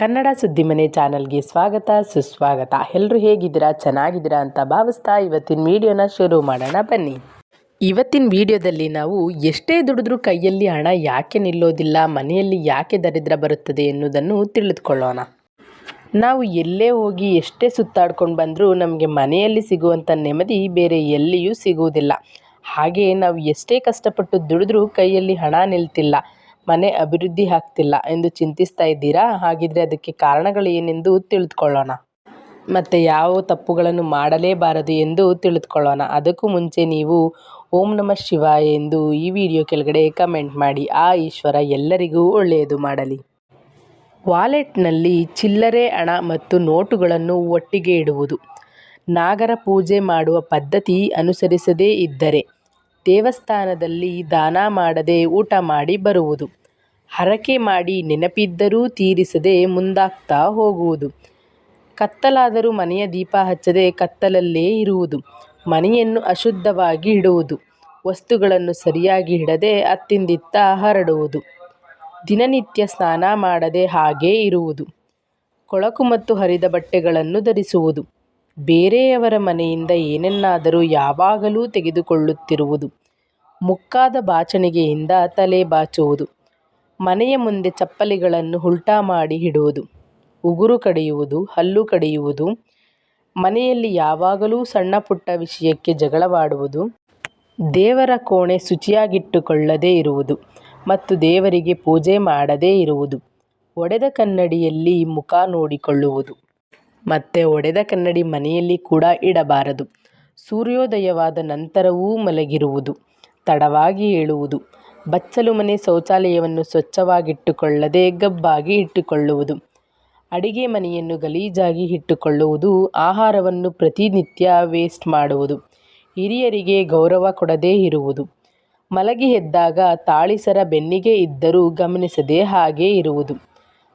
ಕನ್ನಡ ಸುದ್ದಿ ಮನೆ ಚಾನಲ್ಗೆ ಸ್ವಾಗತ, ಸುಸ್ವಾಗತ. ಎಲ್ಲರೂ ಹೇಗಿದ್ದೀರಾ? ಚೆನ್ನಾಗಿದ್ದೀರಾ ಅಂತ ಭಾವಿಸ್ತಾ ಇವತ್ತಿನ ವಿಡಿಯೋನ ಶುರು ಮಾಡೋಣ ಬನ್ನಿ. ಇವತ್ತಿನ ವಿಡಿಯೋದಲ್ಲಿ ನಾವು ಎಷ್ಟೇ ದುಡಿದ್ರೂ ಕೈಯಲ್ಲಿ ಹಣ ಯಾಕೆ ನಿಲ್ಲೋದಿಲ್ಲ, ಮನೆಯಲ್ಲಿ ಯಾಕೆ ದರಿದ್ರ ಬರುತ್ತದೆ ಎನ್ನುವುದನ್ನು ತಿಳಿದುಕೊಳ್ಳೋಣ. ನಾವು ಎಲ್ಲೇ ಹೋಗಿ ಎಷ್ಟೇ ಸುತ್ತಾಡ್ಕೊಂಡು ಬಂದರೂ ನಮಗೆ ಮನೆಯಲ್ಲಿ ಸಿಗುವಂಥ ನೆಮ್ಮದಿ ಬೇರೆ ಎಲ್ಲಿಯೂ ಸಿಗುವುದಿಲ್ಲ. ಹಾಗೆ ನಾವು ಎಷ್ಟೇ ಕಷ್ಟಪಟ್ಟು ದುಡಿದ್ರೂ ಕೈಯಲ್ಲಿ ಹಣ ನಿಲ್ತಿಲ್ಲ. ಮನೆ ಅಭಿವೃದ್ಧಿ ಆಗ್ತಿಲ್ಲ ಎಂದು ಚಿಂತಿಸ್ತಾ ಇದ್ದೀರಾ? ಹಾಗಿದ್ರೆ ಅದಕ್ಕೆ ಕಾರಣಗಳು ಏನೆಂದು ತಿಳಿದುಕೊಳ್ಳೋಣ. ಮತ್ತು ಯಾವ ತಪ್ಪುಗಳನ್ನು ಮಾಡಲೇಬಾರದು ಎಂದು ತಿಳಿದುಕೊಳ್ಳೋಣ. ಅದಕ್ಕೂ ಮುಂಚೆ ನೀವು ಓಂ ನಮಃ ಶಿವಾಯ ಎಂದು ಈ ವಿಡಿಯೋ ಕೆಳಗಡೆ ಕಮೆಂಟ್ ಮಾಡಿ. ಆ ಈಶ್ವರ ಎಲ್ಲರಿಗೂ ಒಳ್ಳೆಯದು ಮಾಡಲಿ. ವಾಲೆಟ್ನಲ್ಲಿ ಚಿಲ್ಲರೆ ಹಣ ಮತ್ತು ನೋಟುಗಳನ್ನು ಒಟ್ಟಿಗೆ ಇಡುವುದು. ನಾಗರ ಪೂಜೆ ಮಾಡುವ ಪದ್ಧತಿ ಅನುಸರಿಸದೇ ಇದ್ದರೆ ದೇವಸ್ಥಾನದಲ್ಲಿ ದಾನ ಮಾಡದೆ ಊಟ ಮಾಡಿ ಬರುವುದು. ಹರಕೆ ಮಾಡಿ ನೆನಪಿದ್ದರೂ ತೀರಿಸದೆ ಮುಂದಾಗ್ತಾ ಹೋಗುವುದು. ಕತ್ತಲಾದರೂ ಮನೆಯ ದೀಪ ಹಚ್ಚದೆ ಕತ್ತಲಲ್ಲೇ ಇರುವುದು. ಮನೆಯನ್ನು ಅಶುದ್ಧವಾಗಿ ಇಡುವುದು. ವಸ್ತುಗಳನ್ನು ಸರಿಯಾಗಿ ಇಡದೆ ಅತ್ತಿಂದಿತ್ತ ಹರಡುವುದು. ದಿನನಿತ್ಯ ಸ್ನಾನ ಮಾಡದೆ ಹಾಗೇ ಇರುವುದು. ಕೊಳಕು ಮತ್ತು ಹರಿದ ಬಟ್ಟೆಗಳನ್ನು ಧರಿಸುವುದು. ಬೇರೆಯವರ ಮನೆಯಿಂದ ಏನನ್ನಾದರೂ ಯಾವಾಗಲೂ ತೆಗೆದುಕೊಳ್ಳುತ್ತಿರುವುದು. ಮುಕ್ಕಾದ ಬಾಚಣಿಗೆಯಿಂದ ತಲೆ ಬಾಚುವುದು. ಮನೆಯ ಮುಂದೆ ಚಪ್ಪಲಿಗಳನ್ನು ಉಲ್ಟಾ ಮಾಡಿ ಇಡುವುದು ಉಗುರು ಕಡಿಯುವುದು, ಹಲ್ಲು ಕಡಿಯುವುದು, ಮನೆಯಲ್ಲಿ ಯಾವಾಗಲೂ ಸಣ್ಣ ಪುಟ್ಟ ವಿಷಯಕ್ಕೆ ಜಗಳವಾಡುವುದು, ದೇವರ ಕೋಣೆ ಶುಚಿಯಾಗಿಟ್ಟುಕೊಳ್ಳದೇ ಇರುವುದು ಮತ್ತು ದೇವರಿಗೆ ಪೂಜೆ ಮಾಡದೇ ಇರುವುದು, ಒಡೆದ ಕನ್ನಡಿಯಲ್ಲಿ ಮುಖ ನೋಡಿಕೊಳ್ಳುವುದು. ಮತ್ತೆ ಒಡೆದ ಕನ್ನಡಿ ಮನೆಯಲ್ಲಿ ಕೂಡ ಇಡಬಾರದು. ಸೂರ್ಯೋದಯವಾದ ನಂತರವೂ ಮಲಗಿರುವುದು, ತಡವಾಗಿ ಏಳುವುದು ಬಚ್ಚಲು ಮನೆ ಶೌಚಾಲಯವನ್ನು ಸ್ವಚ್ಛವಾಗಿಟ್ಟುಕೊಳ್ಳದೆ ಗಬ್ಬಾಗಿ ಇಟ್ಟುಕೊಳ್ಳುವುದು. ಅಡಿಗೆ ಮನೆಯನ್ನು ಗಲೀಜಾಗಿ ಇಟ್ಟುಕೊಳ್ಳುವುದು, ಆಹಾರವನ್ನು ಪ್ರತಿನಿತ್ಯ ವೇಸ್ಟ್ ಮಾಡುವುದು, ಹಿರಿಯರಿಗೆ ಗೌರವ ಕೊಡದೇ ಇರುವುದು. ಮಲಗಿ ಎದ್ದಾಗ ತಾಳಿಸರ ಬೆನ್ನಿಗೆ ಇದ್ದರೂ ಗಮನಿಸದೆ ಹಾಗೆ ಇರುವುದು.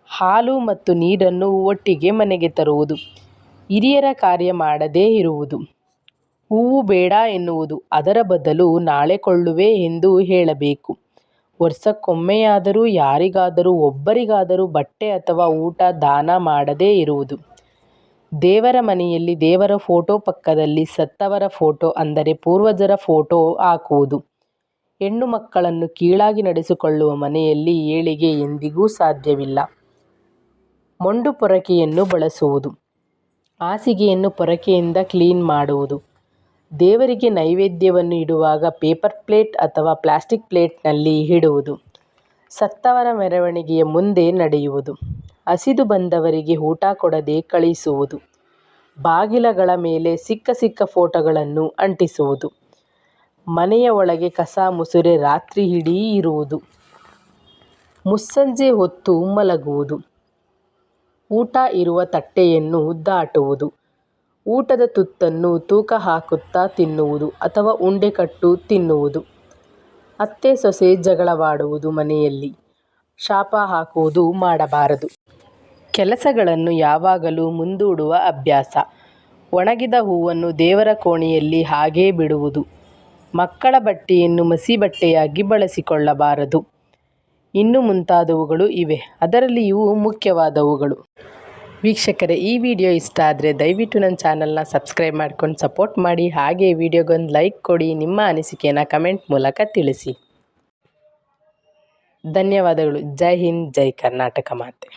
ಹಾಲು ಮತ್ತು ನೀರನ್ನು ಒಟ್ಟಿಗೆ ಮನೆಗೆ ತರುವುದು. ಹಿರಿಯರ ಕಾರ್ಯ ಮಾಡದೇ ಇರುವುದು. ಹೂವು ಬೇಡ ಎನ್ನುವುದು ಅದರ ಬದಲು ನಾಳೆ ಕೊಳ್ಳುವೆ ಎಂದು ಹೇಳಬೇಕು. ವರ್ಷಕ್ಕೊಮ್ಮೆಯಾದರೂ ಯಾರಿಗಾದರೂ ಒಬ್ಬರಿಗಾದರೂ ಬಟ್ಟೆ ಅಥವಾ ಊಟ ದಾನ ಮಾಡದೇ ಇರುವುದು. ದೇವರ ಮನೆಯಲ್ಲಿ ದೇವರ ಫೋಟೋ ಪಕ್ಕದಲ್ಲಿ ಸತ್ತವರ ಫೋಟೋ ಅಂದರೆ ಪೂರ್ವಜರ ಫೋಟೋ ಹಾಕುವುದು. ಹೆಣ್ಣು ಮಕ್ಕಳನ್ನು ಕೀಳಾಗಿ ನಡೆಸಿಕೊಳ್ಳುವ ಮನೆಯಲ್ಲಿ ಏಳಿಗೆ ಎಂದಿಗೂ ಸಾಧ್ಯವಿಲ್ಲ. ಮೊಂಡು ಪೊರಕೆಯನ್ನು ಬಳಸುವುದು. ಹಾಸಿಗೆಯನ್ನು ಪೊರಕೆಯಿಂದ ಕ್ಲೀನ್ ಮಾಡುವುದು. ದೇವರಿಗೆ ನೈವೇದ್ಯವನ್ನು ಇಡುವಾಗ ಪೇಪರ್ ಪ್ಲೇಟ್ ಅಥವಾ ಪ್ಲಾಸ್ಟಿಕ್ ಪ್ಲೇಟ್ನಲ್ಲಿ ಇಡುವುದು. ಸತ್ತವರ ಮೆರವಣಿಗೆಯ ಮುಂದೆ ನಡೆಯುವುದು. ಹಸಿದು ಬಂದವರಿಗೆ ಊಟ ಕೊಡದೆ ಕಳಿಸುವುದು. ಬಾಗಿಲಗಳ ಮೇಲೆ ಸಿಕ್ಕ ಸಿಕ್ಕ ಫೋಟೋಗಳನ್ನು ಅಂಟಿಸುವುದು. ಮನೆಯ ಒಳಗೆ ಕಸ ಮುಸುರೆ ರಾತ್ರಿ ಇಡೀ ಇರುವುದು. ಮುಸ್ಸಂಜೆ ಹೊತ್ತು ಮಲಗುವುದು. ಊಟ ಇರುವ ತಟ್ಟೆಯನ್ನು ದಾಟುವುದು. ಊಟದ ತುತ್ತನ್ನು ತೂಕ ಹಾಕುತ್ತಾ ತಿನ್ನುವುದು ಅಥವಾ ಉಂಡೆ ಕಟ್ಟು ತಿನ್ನುವುದು. ಅತ್ತೆ ಸೊಸೆ ಜಗಳವಾಡುವುದು ಮನೆಯಲ್ಲಿ. ಶಾಪ ಹಾಕುವುದು ಮಾಡಬಾರದು. ಕೆಲಸಗಳನ್ನು ಯಾವಾಗಲೂ ಮುಂದೂಡುವ ಅಭ್ಯಾಸ. ಒಣಗಿದ ಹೂವನ್ನು ದೇವರ ಕೋಣೆಯಲ್ಲಿ ಹಾಗೇ ಬಿಡುವುದು. ಮಕ್ಕಳ ಬಟ್ಟೆಯನ್ನು ಮಸಿ ಬಟ್ಟೆಯಾಗಿ ಬಳಸಿಕೊಳ್ಳಬಾರದು. ಇನ್ನು ಮುಂತಾದವುಗಳು ಇವೆ. ಅದರಲ್ಲಿ ಇವು ಮುಖ್ಯವಾದವುಗಳು. ವೀಕ್ಷಕರೇ, ಈ ವಿಡಿಯೋ ಇಷ್ಟ ಆದರೆ ದಯವಿಟ್ಟು ನನ್ನ ಚಾನಲ್ನ ಸಬ್ಸ್ಕ್ರೈಬ್ ಮಾಡ್ಕೊಂಡು ಸಪೋರ್ಟ್ ಮಾಡಿ, ಹಾಗೆ ವಿಡಿಯೋಗೊಂದು ಲೈಕ್ ಕೊಡಿ, ನಿಮ್ಮ ಅನಿಸಿಕೆಯನ್ನು ಕಮೆಂಟ್ ಮೂಲಕ ತಿಳಿಸಿ. ಧನ್ಯವಾದಗಳು. ಜೈ ಹಿಂದ್, ಜೈ ಕರ್ನಾಟಕ ಮಾತೆ.